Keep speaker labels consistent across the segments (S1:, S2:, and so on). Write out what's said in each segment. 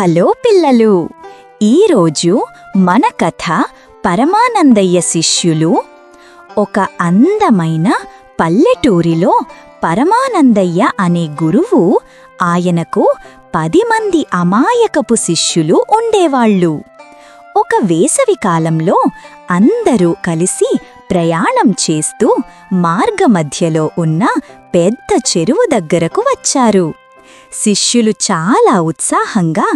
S1: Hello పిల్లలు. ఈరోజు మన కథ పరమానందయ్య శిష్యులు ఒక అందమైన పల్లెటూరిలో పరమానందయ్య అనే గురువు ఆయనకు పది మంది అమాయకపు శిష్యులు ఉండేవాళ్ళు. ఒక వేసవి కాలంలో అందరూ కలిసి ప్రయాణం చేస్తూ మార్గమధ్యలో ఉన్న పెద్ద చెరువు దగ్గరకు వచ్చారు. శిష్యులు చాలా ఉత్సాహంగా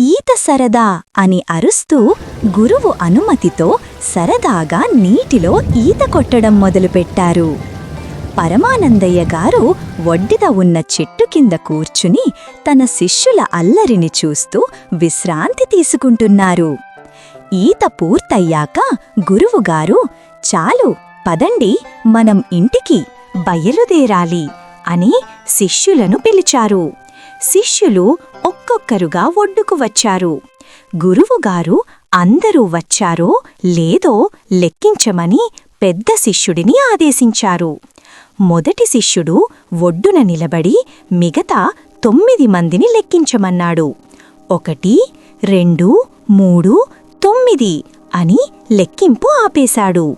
S1: ఈత సరదా అని అరుస్తూ గురువు అనుమతితో సరదాగా నీటిలో ఈత కొట్టడం మొదలుపెట్టారు. పరమానందయ్య గారు ఒడ్డిద ఉన్న చెట్టు కింద కూర్చుని తన శిష్యుల అల్లరిని చూస్తూ విశ్రాంతి తీసుకుంటున్నారు. ఈత పూర్తయ్యాక గురువుగారు చాలు పదండి మనం ఇంటికి బయలుదేరాలి అని శిష్యులను పిలిచారు. శిష్యులు ఒక్కొక్కరుగా ఒడ్డుకు వచ్చారు. గురువుగారు అందరూ వచ్చారో లేదో లెక్కించమని పెద్ద శిష్యుడిని ఆదేశించారు. మొదటి శిష్యుడు ఒడ్డున నిలబడి మిగతా తొమ్మిది మందిని లెక్కించమన్నాడు. ఒకటి రెండు మూడు తొమ్మిది అని లెక్కింపు ఆపేశాడు.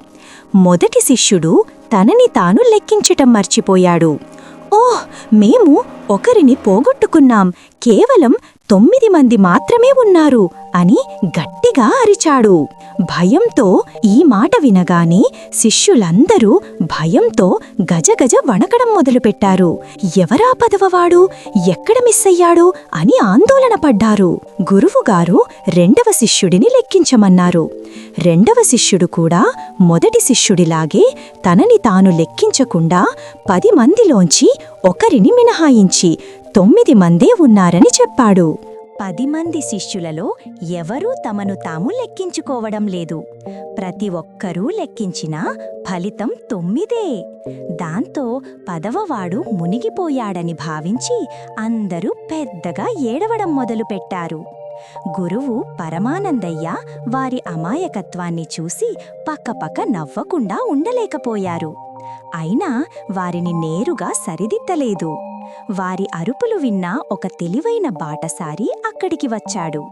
S1: మొదటి శిష్యుడు తనని తాను లెక్కించటం మర్చిపోయాడు. ఓహ్ మేము ఒకరిని పోగొట్టుకున్నాం. కేవలం తొమ్మిది మంది మాత్రమే ఉన్నారు. అని గట్టిగా అరిచాడు. భయంతో ఈ మాట వినగానే శిష్యులందరూ భయంతో గజగజ వణకడం మొదలుపెట్టారు. ఎవరా పదవవాడు? ఎక్కడ మిస్ అయ్యాడు అని ఆందోళన పడ్డారు. గురువుగారు రెండవ శిష్యుడిని లెక్కించమన్నారు. రెండవ శిష్యుడు కూడా మొదటి శిష్యుడిలాగే తనని తాను లెక్కించకుండా పది మందిలోంచి ఒకరిని మినహాయించి తొమ్మిది మందే ఉన్నారని చెప్పాడు. పది మంది శిష్యులలో ఎవరూ తమను తాము లెక్కించుకోవడం లేదు. ప్రతి ఒక్కరూ లెక్కించినా ఫలితం తొమ్మిదే. దాంతో పదవవాడు మునిగిపోయాడని భావించి అందరూ పెద్దగా ఏడవడం మొదలుపెట్టారు గురువు పరమానందయ్య వారి అమాయకత్వాన్ని చూసి పక్కపక్క నవ్వకుండా ఉండలేకపోయారు. అయినా వారిని నేరుగా సరిదిద్దలేదు. వారి అరుపులు విన్న ఒక తెలివైన బాటసారి అక్కడికి వచ్చాడు.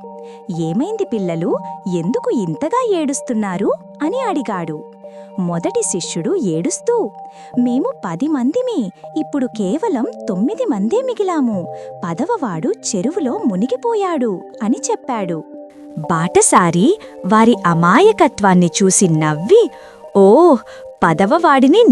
S1: ఏమైంది పిల్లలు? ఎందుకు ఇంతగా ఏడుస్తున్నారు? అని అడిగాడు. మొదటి శిష్యుడు ఏడుస్తూ మేము పది మందిమే ఇప్పుడు కేవలం తొమ్మిది మందే మిగిలాము. పదవవాడు చెరువులో మునిగిపోయాడు అని చెప్పాడు. బాటసారి వారి అమాయకత్వాన్ని చూసి నవ్వి ఓ పదవవాడిని